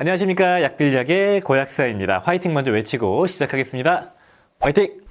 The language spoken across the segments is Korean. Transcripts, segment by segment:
안녕하십니까 약들약의 고약사입니다. 화이팅 먼저 외치고 시작하겠습니다. 화이팅!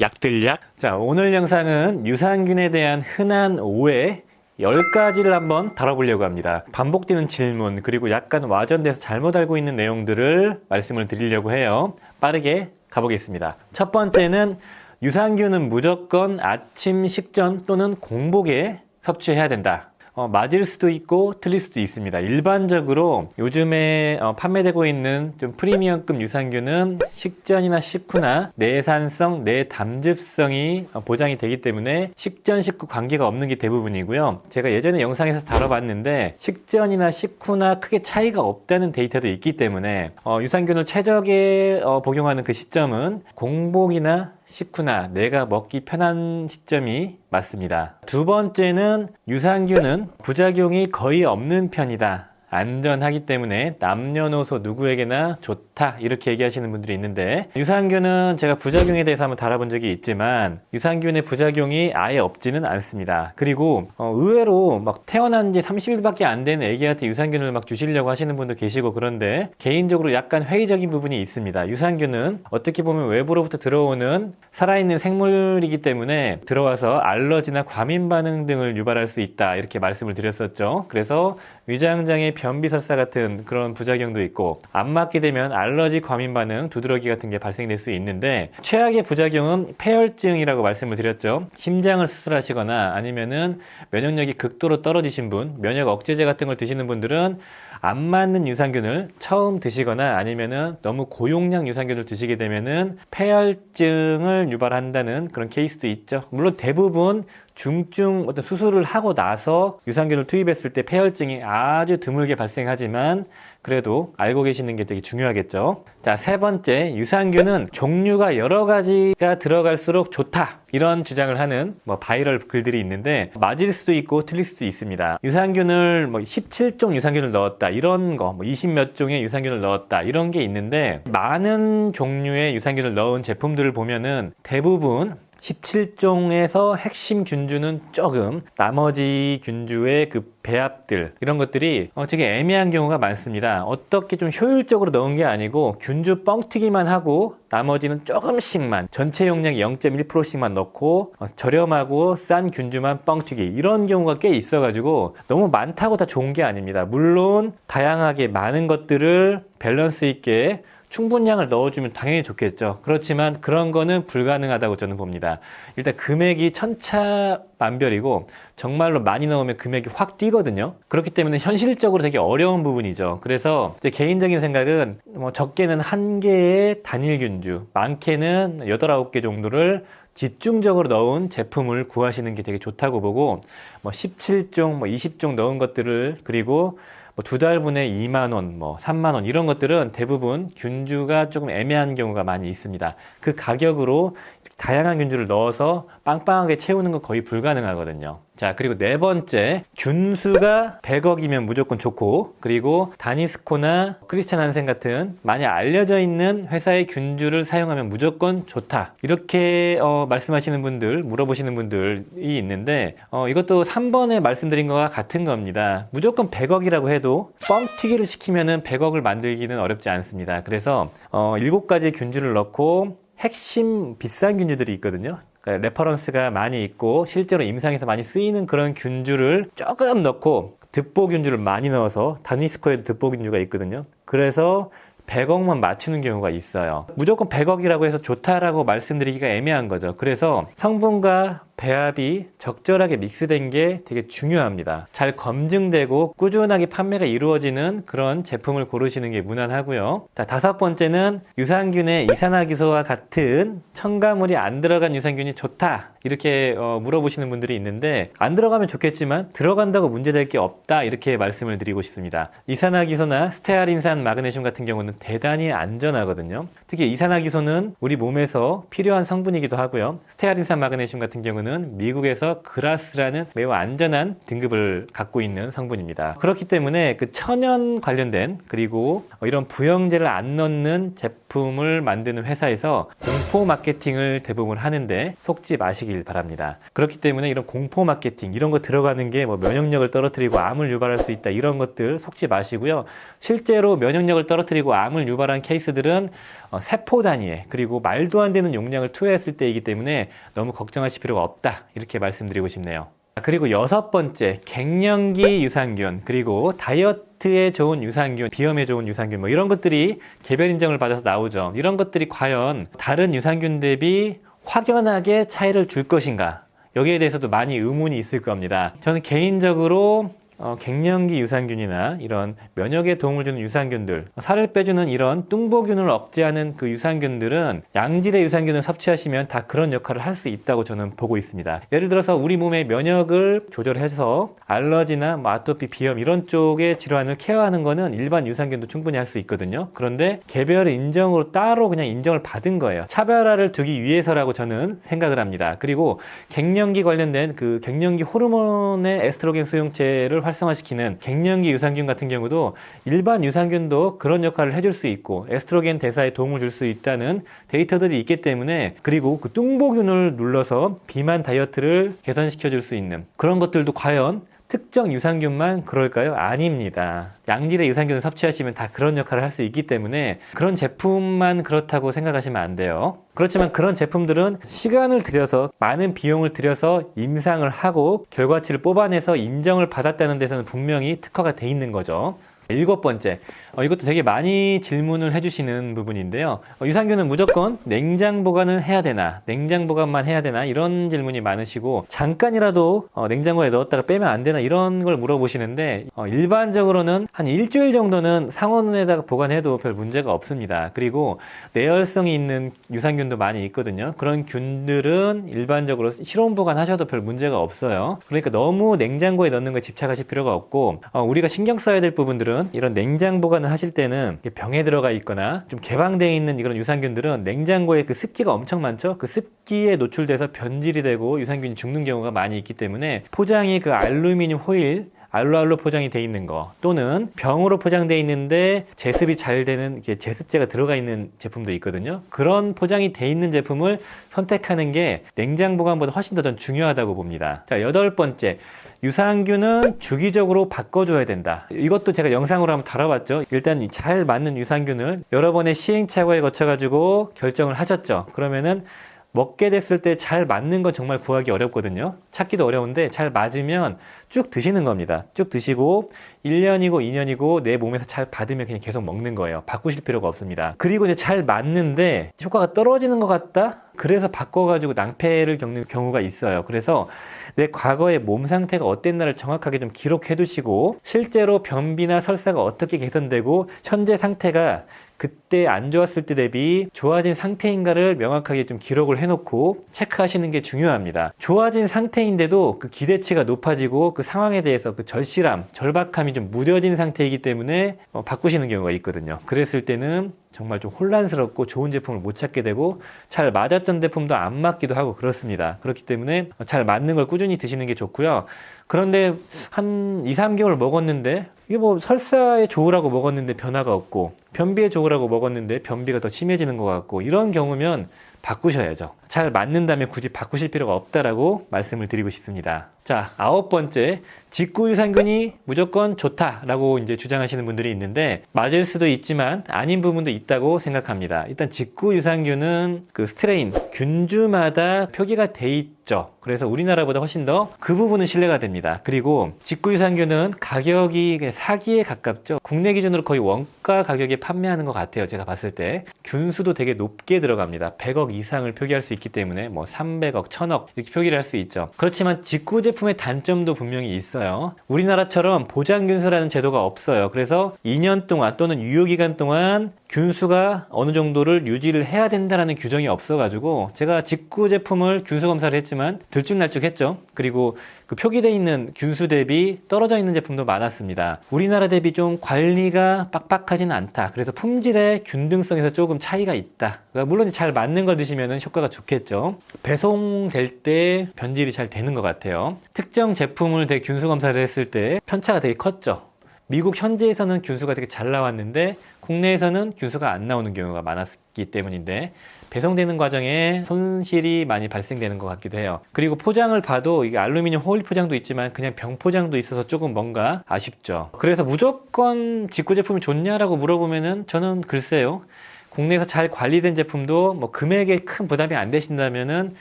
약들약. 자, 오늘 영상은 유산균에 대한 흔한 오해 10가지를 한번 다뤄보려고 합니다. 반복되는 질문, 그리고 약간 와전돼서 잘못 알고 있는 내용들을 말씀을 드리려고 해요. 빠르게 가보겠습니다. 첫 번째는 유산균은 무조건 아침 식전 또는 공복에 섭취해야 된다. 어, 맞을 수도 있고 틀릴 수도 있습니다. 일반적으로 요즘에 어, 판매되고 있는 좀 프리미엄급 유산균은 식전이나 식후나 내산성, 내담즙성이 어, 보장이 되기 때문에 식전, 식후 관계가 없는 게 대부분이고요. 제가 예전에 영상에서 다뤄봤는데 식전이나 식후나 크게 차이가 없다는 데이터도 있기 때문에 어, 유산균을 최적에 어, 복용하는 그 시점은 공복이나 식후나 내가 먹기 편한 시점이 맞습니다. 두 번째는 유산균은 부작용이 거의 없는 편이다. 안전하기 때문에 남녀노소 누구에게나 좋다 이렇게 얘기하시는 분들이 있는데 유산균은 제가 부작용에 대해서 한번 다뤄본 적이 있지만 유산균의 부작용이 아예 없지는 않습니다. 그리고 어, 의외로 막 태어난 지 30일밖에 안 된 애기한테 유산균을 막 주시려고 하시는 분도 계시고 그런데 개인적으로 약간 회의적인 부분이 있습니다. 유산균은 어떻게 보면 외부로부터 들어오는 살아있는 생물이기 때문에 들어와서 알러지나 과민 반응 등을 유발할 수 있다 이렇게 말씀을 드렸었죠. 그래서 위장장애 변비설사 같은 그런 부작용도 있고 안 맞게 되면 알러지 과민 반응 두드러기 같은 게 발생될 수 있는데 최악의 부작용은 폐혈증이라고 말씀을 드렸죠 심장을 수술하시거나 아니면은 면역력이 극도로 떨어지신 분 면역 억제제 같은 걸 드시는 분들은 안 맞는 유산균을 처음 드시거나 아니면은 너무 고용량 유산균을 드시게 되면은 폐혈증을 유발한다는 그런 케이스도 있죠. 물론 대부분 중증 어떤 수술을 하고 나서 유산균을 투입했을 때 폐혈증이 아주 드물게 발생하지만 그래도 알고 계시는 게 되게 중요하겠죠. 자, 세 번째, 유산균은 종류가 여러 가지가 들어갈수록 좋다. 이런 주장을 하는 뭐 바이럴 글들이 있는데 맞을 수도 있고 틀릴 수도 있습니다. 유산균을 뭐 17종 유산균을 넣었다. 이런 거, 뭐 20몇 종의 유산균을 넣었다. 이런 게 있는데 많은 종류의 유산균을 넣은 제품들을 보면은 대부분 17종에서 핵심 균주는 조금 나머지 균주의 그 배합들 이런 것들이 어, 되게 애매한 경우가 많습니다. 어떻게 좀 효율적으로 넣은 게 아니고 균주 뻥튀기만 하고 나머지는 조금씩만 전체 용량 0.1%씩만 넣고 어, 저렴하고 싼 균주만 뻥튀기 이런 경우가 꽤 있어가지고 너무 많다고 다 좋은 게 아닙니다. 물론 다양하게 많은 것들을 밸런스 있게 충분량을 넣어주면 당연히 좋겠죠. 그렇지만 그런 거는 불가능하다고 저는 봅니다. 일단 금액이 천차만별이고 정말로 많이 넣으면 금액이 확 뛰거든요. 그렇기 때문에 현실적으로 되게 어려운 부분이죠. 그래서 제 개인적인 생각은 뭐 적게는 한 개의 단일 균주, 많게는 8, 9개 정도를 집중적으로 넣은 제품을 구하시는 게 되게 좋다고 보고 뭐 17종, 뭐 20종 넣은 것들을 그리고 뭐 두 달분에 2만 원, 뭐 3만 원 이런 것들은 대부분 균주가 조금 애매한 경우가 많이 있습니다. 그 가격으로 다양한 균주를 넣어서 빵빵하게 채우는 건 거의 불가능하거든요. 자, 그리고 네 번째, 균수가 100억이면 무조건 좋고, 그리고 다니스코나 크리스찬 한센 같은 많이 알려져 있는 회사의 균주를 사용하면 무조건 좋다. 이렇게 어, 말씀하시는 분들, 물어보시는 분들이 있는데, 어, 이것도 3번에 말씀드린 거와 같은 겁니다. 무조건 100억이라고 해도 뻥튀기를 시키면은 100억을 만들기는 어렵지 않습니다. 그래서 어, 7가지 균주를 넣고 핵심 비싼 균주들이 있거든요. 그러니까 레퍼런스가 많이 있고 실제로 임상에서 많이 쓰이는 그런 균주를 조금 넣고 득보 균주를 많이 넣어서 다니스코에도 득보 균주가 있거든요. 그래서 100억만 맞추는 경우가 있어요. 무조건 100억이라고 해서 좋다라고 말씀드리기가 애매한 거죠. 그래서 성분과 배합이 적절하게 믹스된 게 되게 중요합니다. 잘 검증되고 꾸준하게 판매가 이루어지는 그런 제품을 고르시는 게 무난하고요. 자, 다섯 번째는 유산균의 이산화기소와 같은 첨가물이 안 들어간 유산균이 좋다. 이렇게 어, 물어보시는 분들이 있는데 안 들어가면 좋겠지만 들어간다고 문제될 게 없다. 이렇게 말씀을 드리고 싶습니다. 이산화기소나 스테아린산 마그네슘 같은 경우는 대단히 안전하거든요. 특히 이산화기소는 우리 몸에서 필요한 성분이기도 하고요. 스테아린산 마그네슘 같은 경우는 유산균은 미국에서 그라스라는 매우 안전한 등급을 갖고 있는 성분입니다. 그렇기 때문에 그 천연 관련된 그리고 이런 부영제를 안 넣는 제품을 만드는 회사에서 공포 마케팅을 대부분 하는데 속지 마시길 바랍니다. 그렇기 때문에 이런 공포 마케팅 이런 거 들어가는 게 뭐 면역력을 떨어뜨리고 암을 유발할 수 있다 이런 것들 속지 마시고요. 실제로 면역력을 떨어뜨리고 암을 유발한 케이스들은 어, 세포 단위에 그리고 말도 안 되는 용량을 투여했을 때이기 때문에 너무 걱정하실 필요가 없다. 이렇게 말씀드리고 싶네요. 그리고 여섯 번째 갱년기 유산균 그리고 다이어트에 좋은 유산균 비염에 좋은 유산균 뭐 이런 것들이 개별 인정을 받아서 나오죠. 이런 것들이 과연 다른 유산균 대비 확연하게 차이를 줄 것인가? 여기에 대해서도 많이 의문이 있을 겁니다. 저는 개인적으로 어, 갱년기 유산균이나 이런 면역에 도움을 주는 유산균들, 살을 빼주는 이런 뚱보균을 억제하는 그 유산균들은 양질의 유산균을 섭취하시면 다 그런 역할을 할 수 있다고 저는 보고 있습니다. 예를 들어서 우리 몸의 면역을 조절해서 알러지나 뭐 아토피, 비염 이런 쪽의 질환을 케어하는 거는 일반 유산균도 충분히 할 수 있거든요. 그런데 개별 인정으로 따로 그냥 인정을 받은 거예요. 차별화를 두기 위해서라고 저는 생각을 합니다. 그리고 갱년기 관련된 그 갱년기 호르몬의 에스트로겐 수용체를 활성화시키는 갱년기 유산균 같은 경우도 일반 유산균도 그런 역할을 해줄 수 있고 에스트로겐 대사에 도움을 줄 수 있다는 데이터들이 있기 때문에 그리고 그 뚱보균을 눌러서 비만 다이어트를 개선시켜 줄 수 있는 그런 것들도 과연 특정 유산균만 그럴까요? 아닙니다. 양질의 유산균을 섭취하시면 다 그런 역할을 할 수 있기 때문에 그런 제품만 그렇다고 생각하시면 안 돼요. 그렇지만 그런 제품들은 시간을 들여서 많은 비용을 들여서 임상을 하고 결과치를 뽑아내서 인정을 받았다는 데서는 분명히 특화가 돼 있는 거죠. 일곱 번째, 어, 이것도 되게 많이 질문을 해주시는 부분인데요. 어, 유산균은 무조건 냉장 보관을 해야 되나, 냉장 보관만 해야 되나 이런 질문이 많으시고 잠깐이라도 어, 냉장고에 넣었다가 빼면 안 되나 이런 걸 물어보시는데 어, 일반적으로는 한 일주일 정도는 상온에다가 보관해도 별 문제가 없습니다. 그리고 내열성이 있는 유산균도 많이 있거든요. 그런 균들은 일반적으로 실온 보관하셔도 별 문제가 없어요. 그러니까 너무 냉장고에 넣는 거에 집착하실 필요가 없고 어, 우리가 신경 써야 될 부분들은 이런 냉장 보관을 하실 때는 병에 들어가 있거나 좀 개방되어 있는 이런 유산균들은 냉장고에 그 습기가 엄청 많죠. 그 습기에 노출돼서 변질이 되고 유산균이 죽는 경우가 많이 있기 때문에 포장이 그 알루미늄 호일 알로알로 포장이 돼 있는 거 또는 병으로 포장돼 있는데 제습이 잘 되는 제습제가 들어가 있는 제품도 있거든요. 그런 포장이 돼 있는 제품을 선택하는 게 냉장 보관보다 훨씬 더 전 중요하다고 봅니다. 자, 여덟 번째. 유산균은 주기적으로 바꿔줘야 된다. 이것도 제가 영상으로 한번 다뤄봤죠. 일단 잘 맞는 유산균을 여러 번의 시행착오에 거쳐가지고 결정을 하셨죠. 그러면은 먹게 됐을 때 잘 맞는 건 정말 구하기 어렵거든요. 찾기도 어려운데 잘 맞으면 쭉 드시는 겁니다. 쭉 드시고 1년이고 2년이고 내 몸에서 잘 받으면 그냥 계속 먹는 거예요. 바꾸실 필요가 없습니다. 그리고 이제 잘 맞는데 효과가 떨어지는 것 같다? 그래서 바꿔가지고 낭패를 겪는 경우가 있어요. 그래서 내 과거의 몸 상태가 어땠나를 정확하게 좀 기록해 두시고 실제로 변비나 설사가 어떻게 개선되고 현재 상태가 그때 안 좋았을 때 대비 좋아진 상태인가를 명확하게 좀 기록을 해놓고 체크하시는 게 중요합니다. 좋아진 상태인데도 그 기대치가 높아지고 그 상황에 대해서 그 절실함, 절박함이 좀 무뎌진 상태이기 때문에 어, 바꾸시는 경우가 있거든요. 그랬을 때는 정말 좀 혼란스럽고 좋은 제품을 못 찾게 되고 잘 맞았던 제품도 안 맞기도 하고 그렇습니다. 그렇기 때문에 잘 맞는 걸 꾸준히 드시는 게 좋고요. 그런데 한 2, 3개월 먹었는데 이게 뭐 설사에 좋으라고 먹었는데 변화가 없고 변비에 좋으라고 먹었는데 변비가 더 심해지는 것 같고 이런 경우면 바꾸셔야죠. 잘 맞는다면 굳이 바꾸실 필요가 없다라고 말씀을 드리고 싶습니다. 자, 아홉 번째. 직구 유산균이 무조건 좋다라고 이제 주장하시는 분들이 있는데 맞을 수도 있지만 아닌 부분도 있다고 생각합니다. 일단 직구 유산균은 그 스트레인 균주마다 표기가 돼 있죠. 그래서 우리나라보다 훨씬 더 그 부분은 신뢰가 됩니다. 그리고 직구 유산균은 가격이 사기에 가깝죠. 국내 기준으로 거의 원가 가격에 판매하는 것 같아요. 제가 봤을 때 균수도 되게 높게 들어갑니다. 100억 이상을 표기할 수 있기 때문에 뭐 300억, 1000억 이렇게 표기를 할 수 있죠. 그렇지만 직구 제품 의 단점도 분명히 있어요. 우리나라처럼 보장균수라는 제도가 없어요. 그래서 2년 동안 또는 유효기간 동안 균수가 어느 정도를 유지를 해야 된다라는 규정이 없어가지고 제가 직구 제품을 균수 검사를 했지만 들쭉날쭉했죠. 그리고 그 표기되어 있는 균수 대비 떨어져 있는 제품도 많았습니다. 우리나라 대비 좀 관리가 빡빡하지는 않다. 그래서 품질의 균등성에서 조금 차이가 있다. 그러니까 물론 잘 맞는 걸 드시면 효과가 좋겠죠. 배송될 때 변질이 잘 되는 것 같아요. 특정 제품을 되게 균수 검사를 했을 때 편차가 되게 컸죠. 미국 현지에서는 균수가 되게 잘 나왔는데 국내에서는 균수가 안 나오는 경우가 많았기 때문인데 배송되는 과정에 손실이 많이 발생되는 것 같기도 해요. 그리고 포장을 봐도 이게 알루미늄 호일 포장도 있지만 그냥 병 포장도 있어서 조금 뭔가 아쉽죠. 그래서 무조건 직구 제품이 좋냐라고 물어보면은 저는 글쎄요. 국내에서 잘 관리된 제품도 뭐 금액에 큰 부담이 안 되신다면은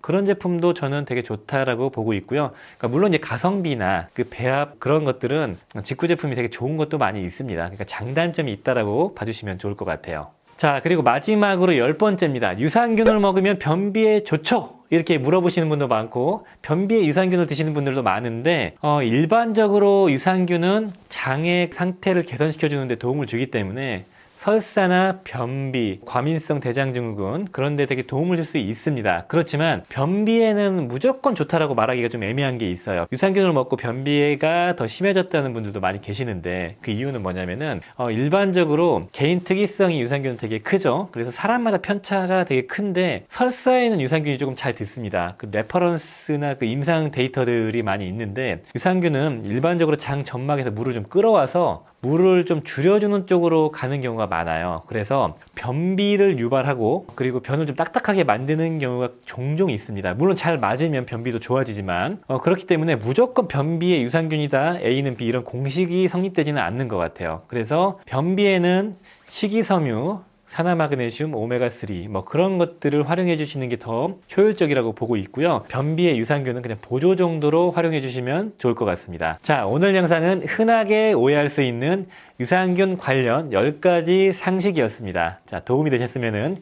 그런 제품도 저는 되게 좋다라고 보고 있고요. 그러니까 물론 이제 가성비나 그 배합 그런 것들은 직구 제품이 되게 좋은 것도 많이 있습니다. 그러니까 장단점이 있다라고 봐주시면 좋을 것 같아요. 자, 그리고 마지막으로 열 번째입니다. 유산균을 먹으면 변비에 좋죠? 이렇게 물어보시는 분도 많고, 변비에 유산균을 드시는 분들도 많은데, 어, 일반적으로 유산균은 장의 상태를 개선시켜주는데 도움을 주기 때문에, 설사나 변비, 과민성 대장증후군 그런 데 되게 도움을 줄 수 있습니다. 그렇지만 변비에는 무조건 좋다라고 말하기가 좀 애매한 게 있어요. 유산균을 먹고 변비가 더 심해졌다는 분들도 많이 계시는데 그 이유는 뭐냐면은 어, 일반적으로 개인 특이성이 유산균은 되게 크죠. 그래서 사람마다 편차가 되게 큰데 설사에는 유산균이 조금 잘 듣습니다. 그 레퍼런스나 그 임상 데이터들이 많이 있는데 유산균은 일반적으로 장 점막에서 물을 좀 끌어와서 물을 좀 줄여주는 쪽으로 가는 경우가 많아요. 그래서 변비를 유발하고 그리고 변을 좀 딱딱하게 만드는 경우가 종종 있습니다. 물론 잘 맞으면 변비도 좋아지지만 어, 그렇기 때문에 무조건 변비에 유산균이다 A는 B 이런 공식이 성립되지는 않는 것 같아요. 그래서 변비에는 식이섬유 산화 마그네슘, 오메가3 뭐 그런 것들을 활용해 주시는 게 더 효율적이라고 보고 있고요. 변비의 유산균은 그냥 보조 정도로 활용해 주시면 좋을 것 같습니다. 자, 오늘 영상은 흔하게 오해할 수 있는 유산균 관련 10가지 상식이었습니다. 자, 도움이 되셨으면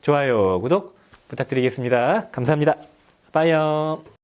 좋아요, 구독 부탁드리겠습니다. 감사합니다. 빠이요.